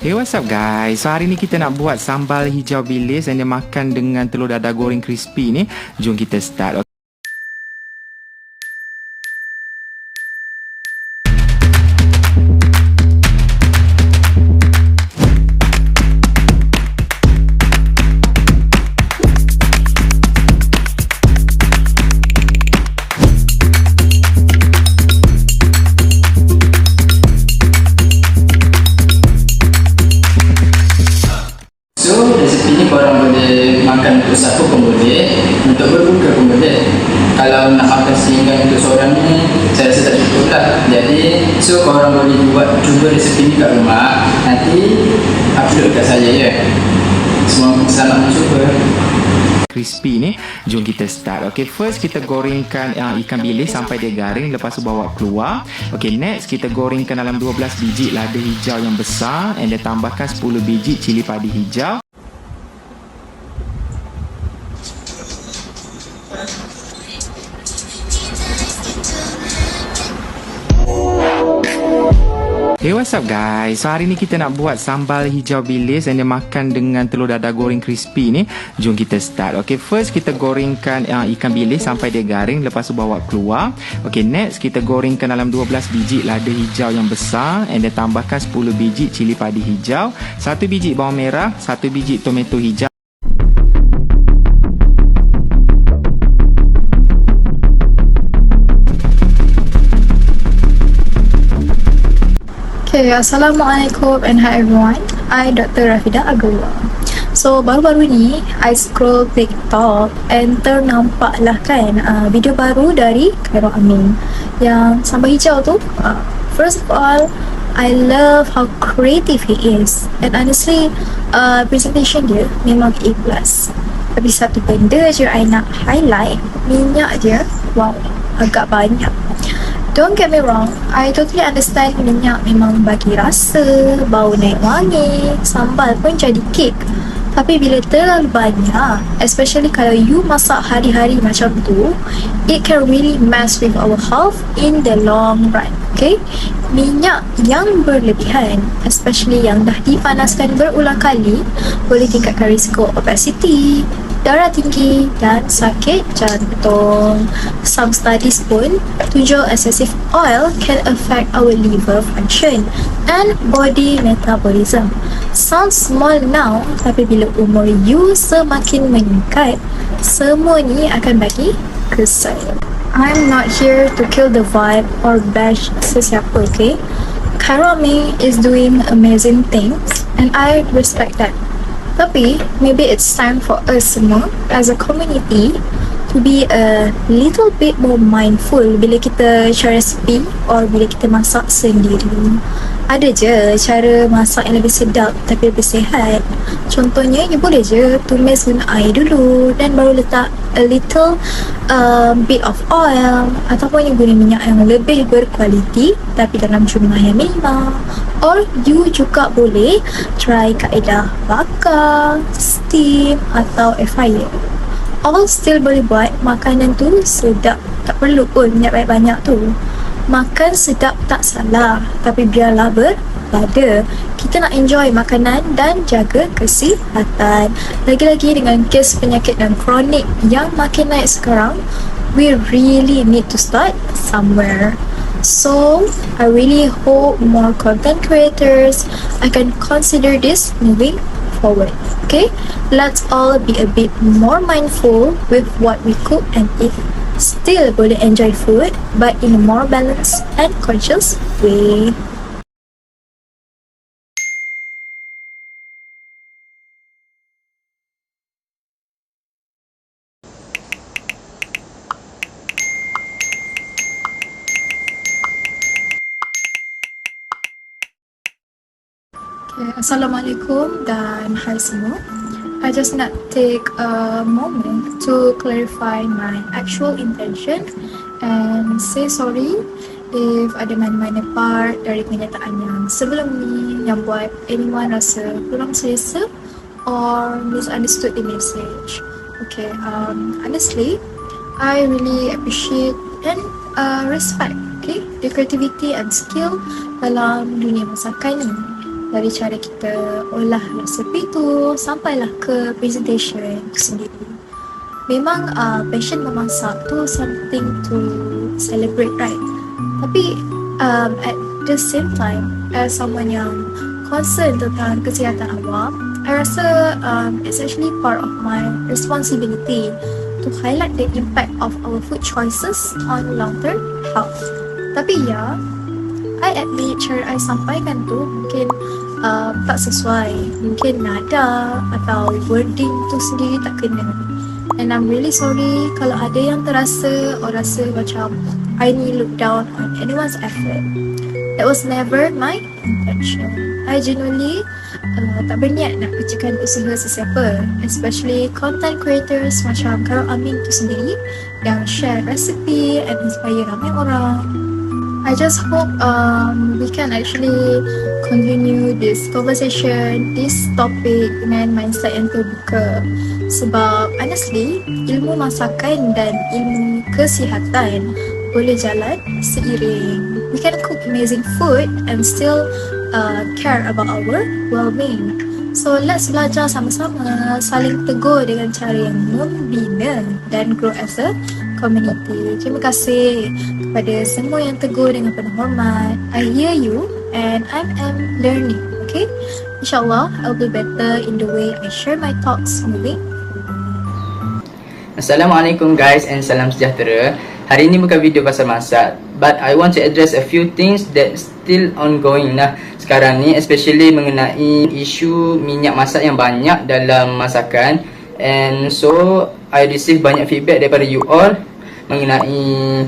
Hey what's up guys? So hari ni kita nak buat sambal hijau bilis Yang dia makan dengan telur dadah goreng crispy ni. Jom kita start Kalau nak makan sehingga untuk seorang ni Saya rasa tak cukup lah. Jadi so korang boleh buat cuba resipi ni kat rumah. Nanti upload kat saya ya. Semua selamat mencuba crispy ni Jom kita start. Okay first kita gorengkan uh, ikan bilis sampai dia garing. Lepas tu bawa keluar. Okay next kita gorengkan dalam 12 biji lada hijau yang besar. And dia tambahkan 10 biji cili padi hijau what's up guys? So hari ni kita nak buat sambal hijau bilis Yang dia makan dengan telur dadah goreng crispy ni. Jom kita start. Okay first kita gorengkan uh, ikan bilis sampai dia garing. Lepas tu bawa keluar. Okay next kita gorengkan dalam 12 biji lada hijau yang besar. And dia tambahkan 10 biji cili padi hijau. Satu biji bawang merah satu biji tomato hijau Okay, Assalamualaikum and hi everyone. I Dr. Rafida Agulwa. So, baru-baru ni, I scroll TikTok and ternampak lah kan uh, video baru dari Khairul Amin yang sambal hijau tu. Uh, first of all, I love how creative he is. And honestly, uh, presentation dia memang A+. Tapi satu benda je I nak highlight, minyak dia, wow, agak banyak. Don't get me wrong, I totally understand minyak memang bagi rasa, bau naik wangi, sambal pun jadi kek. Tapi bila terlalu banyak, especially kalau you masak hari-hari macam tu, it can really mess with our health in the long run. Okay? Minyak yang berlebihan, especially yang dah dipanaskan berulang kali, boleh tingkatkan risiko obesity, darah tinggi dan sakit jantung. Some studies pun tunjuk excessive oil can affect our liver function and body metabolism. Sounds small now, tapi bila umur you semakin meningkat, semua ni akan bagi kesal. I'm not here to kill the vibe or bash sesiapa, okay? Karami is doing amazing things and I respect that. Tapi, maybe it's time for us semua as a community to be a little bit more mindful bila kita share recipe or bila kita masak sendiri. Ada je cara masak yang lebih sedap tapi lebih sihat. Contohnya, you boleh je tumis guna air dulu dan baru letak a little uh, bit of oil ataupun you guna minyak yang lebih berkualiti tapi dalam jumlah yang minimum. Or you juga boleh try kaedah bakar, steam atau air fryer. All still boleh buat makanan tu sedap. Tak perlu pun minyak banyak-banyak tu. Makan sedap tak salah, tapi biarlah berpada. Kita nak enjoy makanan dan jaga kesihatan. Lagi-lagi dengan kes penyakit dan kronik yang makin naik sekarang, we really need to start somewhere. So, I really hope more content creators akan consider this moving forward. Okay, let's all be a bit more mindful with what we cook and eat. Still boleh enjoy food, but in a more balanced and conscious way. Okay, Assalamualaikum dan hai semua. I just nak take a moment to clarify my actual intention and say sorry if ada mana-mana part dari kenyataan yang sebelum ni yang buat anyone rasa kurang selesa or misunderstood the message. Okay, um, honestly, I really appreciate and uh, respect okay, the creativity and skill dalam dunia masakan ni. Dari cara kita olah resepi tu sampailah ke presentation tu sendiri. Memang uh, passion memasak tu something to celebrate right. Tapi um, at the same time as someone yang concern tentang kesihatan awak, I rasa um, it's actually part of my responsibility to highlight the impact of our food choices on long-term health. Tapi ya, I admit cara I sampaikan tu mungkin uh, tak sesuai. Mungkin nada atau wording tu sendiri tak kena. And I'm really sorry kalau ada yang terasa or rasa macam I ni look down on anyone's effort. That was never my intention. I genuinely uh, tak berniat nak pecahkan usaha sesiapa especially content creators macam Karo Amin tu sendiri yang share recipe and inspire ramai orang I just hope um, we can actually continue this conversation, this topic dengan mindset yang terbuka. Sebab honestly, ilmu masakan dan ilmu kesihatan boleh jalan seiring. We can cook amazing food and still uh, care about our well-being. So let's belajar sama-sama saling tegur dengan cara yang membina dan grow as a community. Terima kasih kepada semua yang tegur dengan penuh hormat. I hear you and I am learning. Okay? InsyaAllah, I'll be better in the way I share my thoughts moving Assalamualaikum guys and salam sejahtera. Hari ini bukan video pasal masak but I want to address a few things that still ongoing lah sekarang ni especially mengenai isu minyak masak yang banyak dalam masakan and so I receive banyak feedback daripada you all mengenai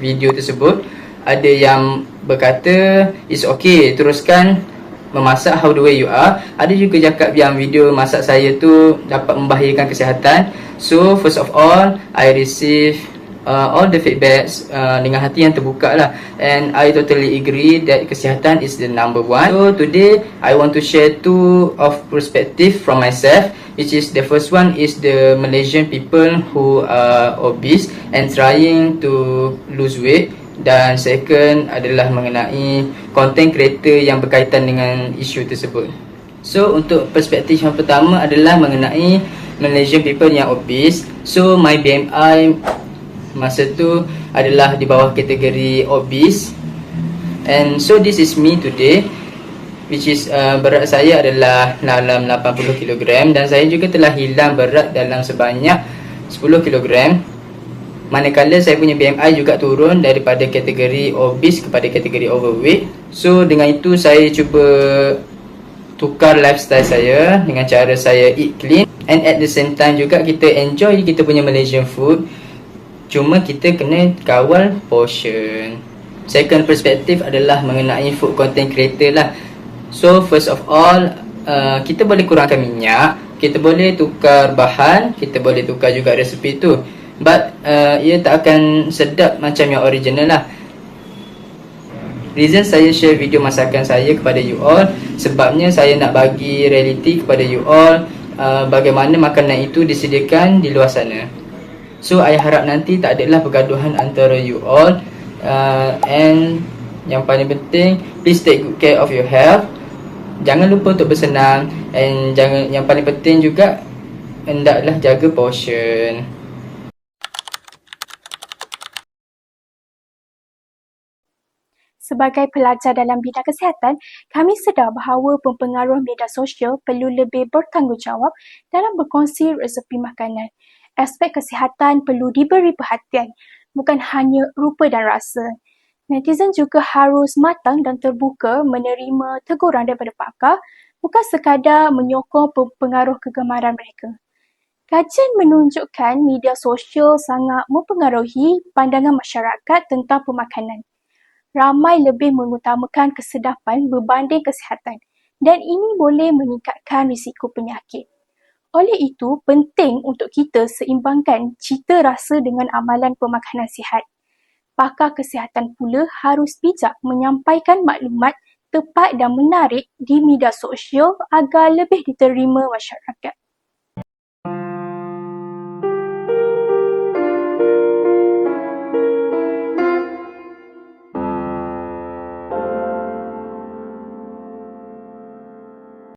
video tersebut ada yang berkata it's okay teruskan memasak how the way you are. Ada juga cakap yang video masak saya tu dapat membahayakan kesihatan. So first of all I receive uh, all the feedbacks uh, dengan hati yang terbuka lah. And I totally agree that kesihatan is the number one. So today I want to share two of perspective from myself which is the first one is the Malaysian people who are obese and trying to lose weight. Dan second adalah mengenai content creator yang berkaitan dengan isu tersebut. So untuk perspektif yang pertama adalah mengenai Malaysian people yang obese. So my BMI masa tu adalah di bawah kategori obese. And so this is me today which is uh, berat saya adalah dalam 80 kg dan saya juga telah hilang berat dalam sebanyak 10 kg manakala saya punya BMI juga turun daripada kategori obese kepada kategori overweight so dengan itu saya cuba tukar lifestyle saya dengan cara saya eat clean and at the same time juga kita enjoy kita punya Malaysian food Cuma kita kena kawal portion. Second perspektif adalah mengenai food content creator lah. So first of all, uh, kita boleh kurangkan minyak, kita boleh tukar bahan, kita boleh tukar juga resepi tu. But uh, ia tak akan sedap macam yang original lah. Reason saya share video masakan saya kepada you all sebabnya saya nak bagi reality kepada you all uh, bagaimana makanan itu disediakan di luar sana. So I harap nanti tak adalah pergaduhan antara you all uh, And yang paling penting Please take good care of your health Jangan lupa untuk bersenam And jangan yang paling penting juga Hendaklah jaga portion Sebagai pelajar dalam bidang kesihatan, kami sedar bahawa pempengaruh media sosial perlu lebih bertanggungjawab dalam berkongsi resepi makanan aspek kesihatan perlu diberi perhatian, bukan hanya rupa dan rasa. Netizen juga harus matang dan terbuka menerima teguran daripada pakar, bukan sekadar menyokong pengaruh kegemaran mereka. Kajian menunjukkan media sosial sangat mempengaruhi pandangan masyarakat tentang pemakanan. Ramai lebih mengutamakan kesedapan berbanding kesihatan dan ini boleh meningkatkan risiko penyakit. Oleh itu, penting untuk kita seimbangkan cita rasa dengan amalan pemakanan sihat. Pakar kesihatan pula harus bijak menyampaikan maklumat tepat dan menarik di media sosial agar lebih diterima masyarakat.